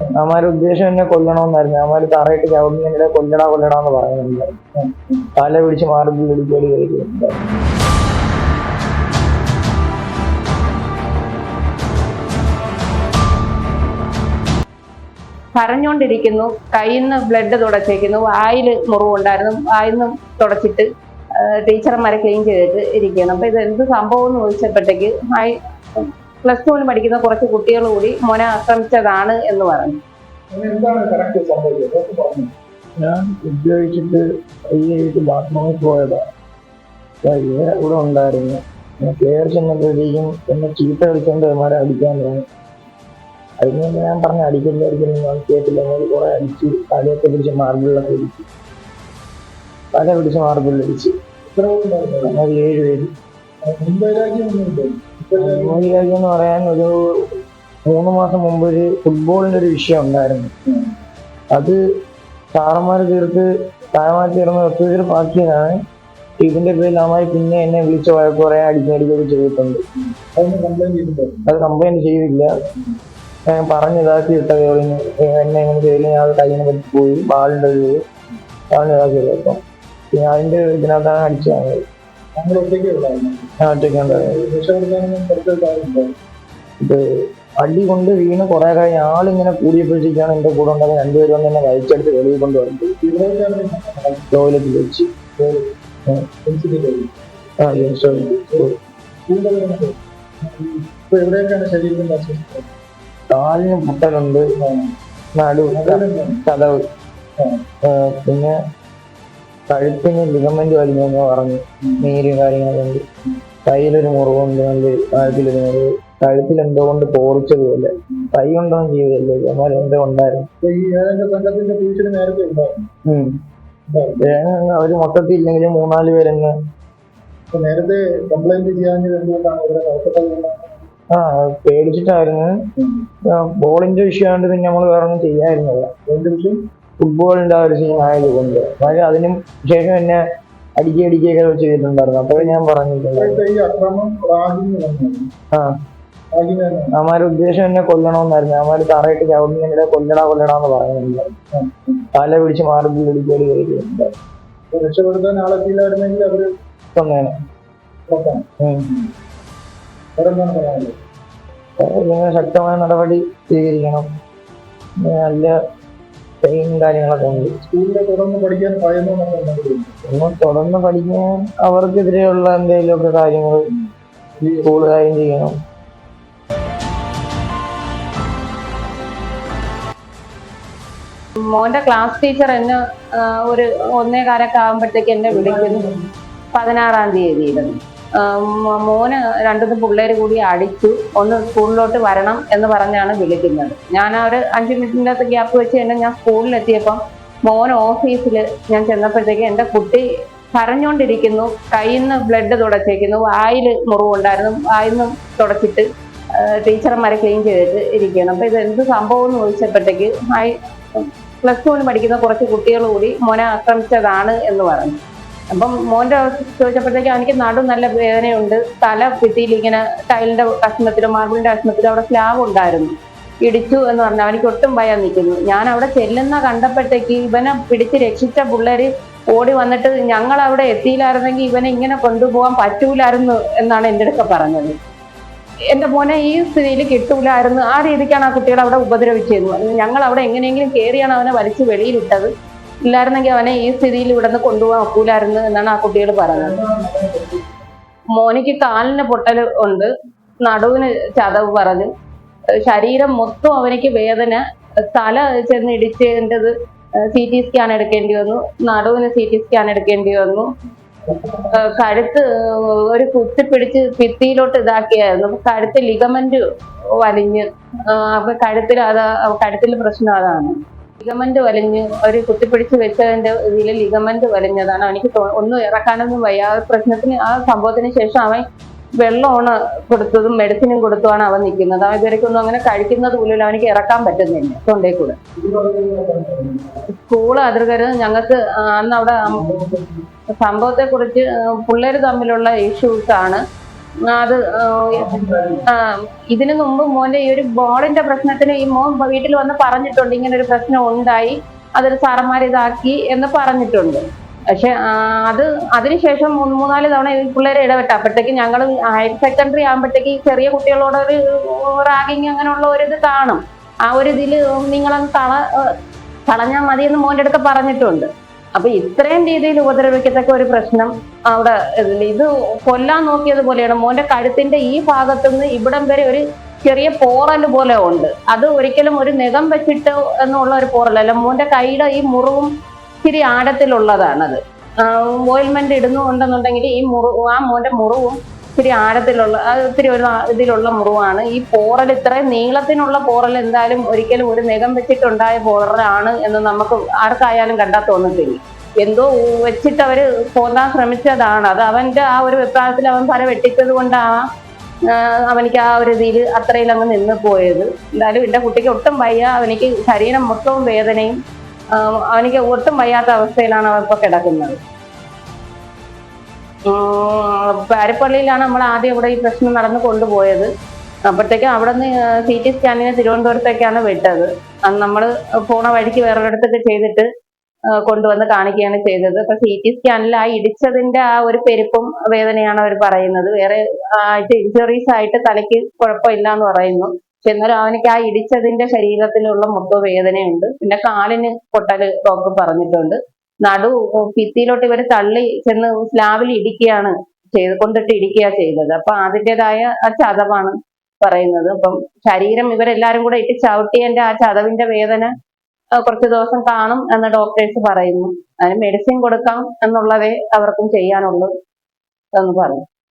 അവന്മാരുടെ ഉദ്ദേശം എന്നെ കൊല്ലണമെന്നായിരുന്നു അവന്മാര് തറയിട്ട് ചവിടുന്നതിനിടെ കൊല്ലടാ കൊല്ലടാ എന്ന് പറയുന്നുണ്ട്. തല പിടിച്ച് മാർബിൾ ഇടിക്കോടി കഴിക്കുന്നുണ്ട് പറഞ്ഞുകൊണ്ടിരിക്കുന്നു കയ്യിൽ നിന്ന് ബ്ലഡ് തുടച്ചേക്കുന്നു. വായിൽ മുറിവുണ്ടായിരുന്നു. വായിൽ നിന്ന് തുടച്ചിട്ട് ടീച്ചർമാരെ ക്ലീൻ ചെയ്തിട്ട് ഇരിക്കുകയാണ് അപ്പം ഇത് എന്ത് സംഭവം എന്ന് ചോദിച്ചപ്പോഴത്തേക്ക് പ്ലസ് ടുവിന് പഠിക്കുന്ന കുറച്ച് കുട്ടികൾ കൂടി മോനെ ആക്രമിച്ചതാണ് എന്ന് പറഞ്ഞു. ഞാൻ ഉപയോഗിച്ചിട്ട് കൈയിട്ട് ബാത്റൂമിൽ പോയതാ. ഇവരെ കൂടെ ഉണ്ടായിരുന്നു. ഞാൻ കയറി ചെന്നപ്പോഴത്തേക്കും എന്നെ ചീത്ത കളിച്ചോണ്ട് അവന്മാരെ അടിക്കാൻ തോന്നി അതിന് ഞാൻ പറഞ്ഞ അടിക്കുന്ന അടിക്കുന്ന ഞാൻ കേട്ടില്ല. ഞങ്ങൾ കുറെ അടിച്ചു തലയൊക്കെ പിടിച്ച് മാർബിളിലൊക്കെ അടിച്ചു തല പിടിച്ച് മാർബിളിൽ അടിച്ചു ഇത്ര ഉണ്ടായിരുന്നു ഞങ്ങൾ ഏഴ് പേര്. മോഹിരാജ് എന്ന് പറയാൻ ഒരു മൂന്ന് മാസം മുമ്പ് ഒരു ഫുട്ബോളിന്റെ ഒരു വിഷയം ഉണ്ടായിരുന്നു. അത് സാറന്മാർ തീർത്ത് താരമാർ തീർന്ന് ഒത്തുതീർ പാർട്ടിയാണ്. ഇതിന്റെ പേരിൽ അമ്മായി പിന്നെ എന്നെ വിളിച്ച് കുറെ അടിച്ചടിക്കൊക്കെ ചെയ്തിട്ടുണ്ട്. അത് കംപ്ലൈന്റ് ചെയ്തില്ല. ഞാൻ പറഞ്ഞു ഇതാക്കി ഇട്ട എന്നെ ഇങ്ങനെ ചെയ്തില്ല ഞാൻ അത് കയ്യിനെ പറ്റി പോയി ബാളിന്റെ ഒരു ബാളിന് ഇതാക്കി അപ്പം പിന്നെ അതിന്റെ ഇതിനകത്താണ് അടിച്ചത് നമ്മൾ ഇത് അടി കൊണ്ട് വീണ് കുറെ കഴിഞ്ഞ ആളിങ്ങനെ കൂടിയപ്പോഴത്തേക്കാണ് എന്റെ കൂടെ ഉണ്ടാകുന്ന രണ്ടുപേരും വന്ന് എന്നെ വലിച്ചെടുത്ത് വെളിയിൽ കൊണ്ട് വരും ടോയ്ലറ്റിൽ വെച്ച് ആ കാലിന് മുട്ടലുണ്ട്. നടു ആ, പിന്നെ കഴുത്തിന് ലിഗമെന്റ് വലിഞ്ഞെന്ന് പറഞ്ഞു നീര് കാര്യങ്ങളുണ്ട് കയ്യിലൊരു മുറിവുണ്ട് നല്ല ആഴത്തിലൊരു മുറിവ്. കഴുത്തിൽ എന്തോ കൊണ്ട് പോറിച്ചതുപോലെ കൈ കൊണ്ടൊന്നും ചെയ്തല്ലേ അമ്മ എന്തോ ഉണ്ടായിരുന്നു. അവർ മൊത്തത്തിൽ ഇല്ലെങ്കിലും മൂന്നാൽ പേരെന്ന് നേരത്തെ കംപ്ലൈന്റ് ചെയ്യാൻ ആ പേടിച്ചിട്ടായിരുന്നു. ബോളിന്റെ വിഷയമായിട്ട് പിന്നെ നമ്മൾ വേറെ ഒന്നും ചെയ്യായിരുന്നില്ല ആ ഒരു സീൻ ആയതുകൊണ്ട് പക്ഷെ അതിനും ശേഷം എന്നെ അടിക്കുക അടിക്കുകയൊക്കെ ചെയ്തിട്ടുണ്ടായിരുന്നു അപ്പോൾ ഞാൻ പറഞ്ഞിട്ടുണ്ട് ആ. അവന്മാരുടെ ഉദ്ദേശം എന്നെ കൊല്ലണമെന്നായിരുന്നു അവന്മാര് തറയിട്ട് ചവിടുന്നതിനിടെ കൊല്ലടാ കൊല്ലടാ പറയുന്നില്ല തല പിടിച്ച് മാർബിൾ ഇടിക്കോടി രക്ഷപ്പെടുത്താൻ ആളെത്തിയില്ലായിരുന്നെങ്കിൽ അവർ ഇങ്ങനെ ശക്തമായ നടപടി സ്വീകരിക്കണം. നല്ല ട്രെയിൻ കാര്യങ്ങളൊക്കെ ഉണ്ട്. സ്കൂളിലെ തുടർന്ന് പഠിക്കാൻ ഒന്ന് തുടർന്ന് പഠിക്കാൻ അവർക്കെതിരെയുള്ള എന്തെങ്കിലുമൊക്കെ കാര്യങ്ങൾ സ്കൂൾ കാര്യം ചെയ്യണം. മോന്റെ ക്ലാസ് ടീച്ചർ എന്നെ ഒരു ഒന്നേ കാലൊക്കെ ആകുമ്പോഴത്തേക്ക് എന്നെ വിളിക്കുന്നു. പതിനാറാം തീയതി ആ, മോ- മോന് രണ്ടുമൂന്ന് പിള്ളേർ കൂടി അടിച്ചു. ഒന്ന് സ്കൂളിലോട്ട് വരണം എന്ന് പറഞ്ഞാണ് വിളിക്കുന്നത്. ഞാൻ ആ ഒരു അഞ്ച് മിനിറ്റിന്റെ ഗ്യാപ്പ് വെച്ച് തന്നെ ഞാൻ സ്കൂളിലെത്തിയപ്പം മോൻ ഓഫീസിൽ ഞാൻ ചെന്നപ്പോഴത്തേക്ക് എന്റെ കുട്ടി കരഞ്ഞുകൊണ്ടിരിക്കുന്നു കയ്യിൽ നിന്ന് ബ്ലഡ് തുടച്ചേക്കുന്നു. വായിൽ മുറിവുണ്ടായിരുന്നു. വായിൽ നിന്ന് തുടച്ചിട്ട് ടീച്ചർമാരെ ക്ലീൻ ചെയ്തിട്ട് ഇരിക്കുകയാണ്. അപ്പം ഇത് എന്ത് സംഭവം എന്ന് ചോദിച്ചപ്പോഴത്തേക്ക് പ്ലസ് ടുവിന് പഠിക്കുന്ന കുറച്ച് കുട്ടികൾ കൂടി മോനെ ആക്രമിച്ചതാണ് എന്ന് പറഞ്ഞു. അപ്പം അവസ്ഥ ചോദിച്ചപ്പോഴത്തേക്ക് എനിക്ക് നടു നല്ല വേദനയുണ്ട്. തല ഭിത്തിയിൽ ഇങ്ങനെ ടൈലിന്റെ കഷ്ണത്തിലും മാർബിളിന്റെ കഷ്ണത്തിലും അവിടെ സ്ലാബ് ഉണ്ടായിരുന്നു. ഇടിച്ചു എന്ന് പറഞ്ഞാൽ അവനിക്ക് ഒട്ടും ഭയം നിൽക്കുന്നു. ഞാൻ അവിടെ ചെല്ലുന്ന കണ്ടപ്പോഴത്തേക്ക് ഇവനെ പിടിച്ച് രക്ഷിച്ച പിള്ളേര് ഓടി വന്നിട്ട് ഞങ്ങൾ അവിടെ എത്തിയില്ലായിരുന്നെങ്കിൽ ഇവനെ ഇങ്ങനെ കൊണ്ടുപോകാൻ പറ്റൂലായിരുന്നു എന്നാണ് എന്റെ അടുക്ക പറഞ്ഞത്. എന്റെ മോനെ ഈ സ്ഥിതിയിൽ കിട്ടൂലായിരുന്നു. ആ രീതിക്കാണ് ആ കുട്ടികളെ അവിടെ ഉപദ്രവിച്ചിരുന്നത്. ഞങ്ങൾ അവിടെ എങ്ങനെയെങ്കിലും കയറിയാണ് അവനെ വലിച്ചു വെളിയിലിട്ടത്. ഇല്ലായിരുന്നെങ്കിൽ അവനെ ഈ സ്ഥിതിയിൽ ഇവിടെ നിന്ന് കൊണ്ടുപോകാൻ ഒക്കൂലായിരുന്നു എന്നാണ് ആ കുട്ടികൾ പറഞ്ഞത് മോനിക്ക് കാലിന് പൊട്ടൽ ഉണ്ട്. നടുവിന് ചതവ് പറഞ്ഞു. ശരീരം മൊത്തം അവനിക്ക് വേദന. തല ചെന്ന് ഇടിച്ചതിന്റെത് സി ടി സ്കാൻ എടുക്കേണ്ടി വന്നു. നടുവിന് സി ടി സ്കാൻ എടുക്കേണ്ടി വന്നു. കഴുത്ത് ഒരു കുത്തി പിടിച്ച് ഭിത്തിയിലോട്ട് ഇതാക്കിയായിരുന്നു. കഴുത്ത് ലിഗമെന്റ് വലിഞ്ഞ് കഴുത്തിൽ അത് കഴുത്തിൽ പ്രശ്നം അതാണ്. ലിഗമെന്റ് വലഞ്ഞ് ഒരു കുത്തിപ്പിടിച്ച് വെച്ചതിന്റെ ഇതിൽ ലിഗമെന്റ് വലഞ്ഞതാണ്. അവനിക്ക് ഒന്നും ഇറക്കാനൊന്നും വയ്യ ആ പ്രശ്നത്തിന് ആ സംഭവത്തിന് ശേഷം അവൻ വെള്ളമാണ് കൊടുത്തതും മെഡിസിനും കൊടുത്തുമാണ് അവൻ നിൽക്കുന്നത്. അവൻ ഇതുവരെക്കൊന്നും അങ്ങനെ കഴിക്കുന്നത് പോലും അവനിക്ക് ഇറക്കാൻ പറ്റുന്നില്ല തൊണ്ടേ കൂടെ. സ്കൂൾ അധികൃതർ ഞങ്ങൾക്ക് അന്ന് അവിടെ സംഭവത്തെ കുറിച്ച് പിള്ളേർ തമ്മിലുള്ള ഇഷ്യൂസ് ആണ്. അത് ഇതിനു മുമ്പ് മോന്റെ ഈ ഒരു ബോളിന്റെ പ്രശ്നത്തിന് ഈ മോൻ വീട്ടിൽ വന്ന് പറഞ്ഞിട്ടുണ്ട് ഇങ്ങനെ ഒരു പ്രശ്നം ഉണ്ടായി അതൊരു സാറന്മാർ ഇതാക്കി എന്ന് പറഞ്ഞിട്ടുണ്ട്. പക്ഷെ അത് അതിനുശേഷം മൂന്ന് മൂന്നാൽ തവണ ഈ പിള്ളേരെ ഇടപെട്ട അപ്പോഴത്തേക്ക് ഞങ്ങൾ ഹയർ സെക്കൻഡറി ആകുമ്പോഴത്തേക്ക് ചെറിയ കുട്ടികളോട് ഒരു റാഗിങ് അങ്ങനെയുള്ള ഒരു ഇത് കാണും. ആ ഒരു ഇതിൽ നിങ്ങളൊന്ന് തള കളഞ്ഞാൽ മതിയെന്ന് മോന്റെ അടുത്ത് പറഞ്ഞിട്ടുണ്ട്. അപ്പൊ ഇത്രയും രീതിയിൽ ഉപദ്രവിക്കത്തക്ക ഒരു പ്രശ്നം അവിടെ. ഇത് കൊല്ലാൻ നോക്കിയതുപോലെയാണ് മോന്റെ കഴുത്തിന്റെ ഈ ഭാഗത്തുനിന്ന് ഇവിടം വരെ ഒരു ചെറിയ പോറൽ പോലെ ഉണ്ട്. അത് ഒരിക്കലും ഒരു നിഗം വെച്ചിട്ട് എന്നുള്ള ഒരു പോറലല്ല. മോന്റെ കൈയുടെ ഈ മുറിവും ഇച്ചിരി ആഴത്തിലുള്ളതാണത്. ഓയിൽമെന്റ് ഇടുന്നുണ്ടെന്നുണ്ടെങ്കിൽ ഈ മുറി ആ മോന്റെ മുറിവും ഇച്ചിരി ആഴത്തിലുള്ള ഇത്തിരി ഒരു ഇതിലുള്ള മുറിവാണ്. ഈ പോറൽ ഇത്രയും നീളത്തിനുള്ള പോറൽ എന്തായാലും ഒരിക്കലും ഒരു നിഖം വെച്ചിട്ടുണ്ടായ പോറലാണ് എന്ന് നമുക്ക് ആർക്കായാലും കണ്ടാൽ തോന്നത്തില്ല. എന്തോ വെച്ചിട്ട് അവർ പോന്നാൻ ശ്രമിച്ചതാണ്. അത് അവന്റെ ആ ഒരു വിപ്രായത്തിൽ അവൻ പല വെട്ടിച്ചത് കൊണ്ടാവാം അവനിക്ക് ആ ഒരു ഇതിൽ അത്രയിൽ അങ്ങ് നിന്ന് പോയത്. എന്തായാലും എന്റെ കുട്ടിക്ക് ഒട്ടും വയ്യ. അവനിക്ക് ശരീരം മൊത്തവും വേദനയും അവനിക്ക് ഒട്ടും വയ്യാത്ത അവസ്ഥയിലാണ് അവൻ ഇപ്പോൾ കിടക്കുന്നത്. പാരിപ്പള്ളിയിലാണ് നമ്മൾ ആദ്യം ഇവിടെ ഈ പ്രശ്നം നടന്നു കൊണ്ടുപോയത്. അപ്പോഴത്തേക്കും അവിടെ നിന്ന് സി ടി സ്കാനിന് തിരുവനന്തപുരത്തേക്കാണ് വിട്ടത്. അന്ന് നമ്മൾ പോണ വഴിക്ക് വേറൊരിടത്തൊക്കെ ചെയ്തിട്ട് കൊണ്ടുവന്ന് കാണിക്കുകയാണ് ചെയ്തത്. അപ്പൊ സി ടി സ്കാനിൽ ആ ഇടിച്ചതിന്റെ ആ ഒരു പെരുപ്പും വേദനയാണ് അവർ പറയുന്നത്. വേറെ ആയിട്ട് ഇഞ്ചുറീസ് ആയിട്ട് തലയ്ക്ക് കുഴപ്പമില്ല എന്ന് പറയുന്നു. പക്ഷെ എന്നാലും അവനക്ക് ആ ഇടിച്ചതിന്റെ ശരീരത്തിലുള്ള മൊത്തം വേദനയുണ്ട്. പിന്നെ കാലിന് പൊട്ടൽ ഡോക്ടർ പറഞ്ഞിട്ടുണ്ട്. നടു ഭിത്തിയിലോട്ട് ഇവർ തള്ളി ചെന്ന് സ്ലാബിൽ ഇടിക്കുകയാണ് ചെയ്ത് കൊണ്ടിട്ട് ഇടിക്കുക ചെയ്തത്. അപ്പൊ അതിന്റെതായ ആ ചതവാണ് പറയുന്നത്. അപ്പം ശരീരം ഇവരെല്ലാരും കൂടെ ഇട്ട് ചവിട്ടിയതിന്റെ ആ ചതവിന്റെ വേദന കുറച്ച് ദിവസം കാണും എന്ന് ഡോക്ടേഴ്സ് പറയുന്നു. അതിന് മെഡിസിൻ കൊടുക്കാം എന്നുള്ളതേ അവർക്കും ചെയ്യാനുള്ളൂ എന്ന് പറഞ്ഞു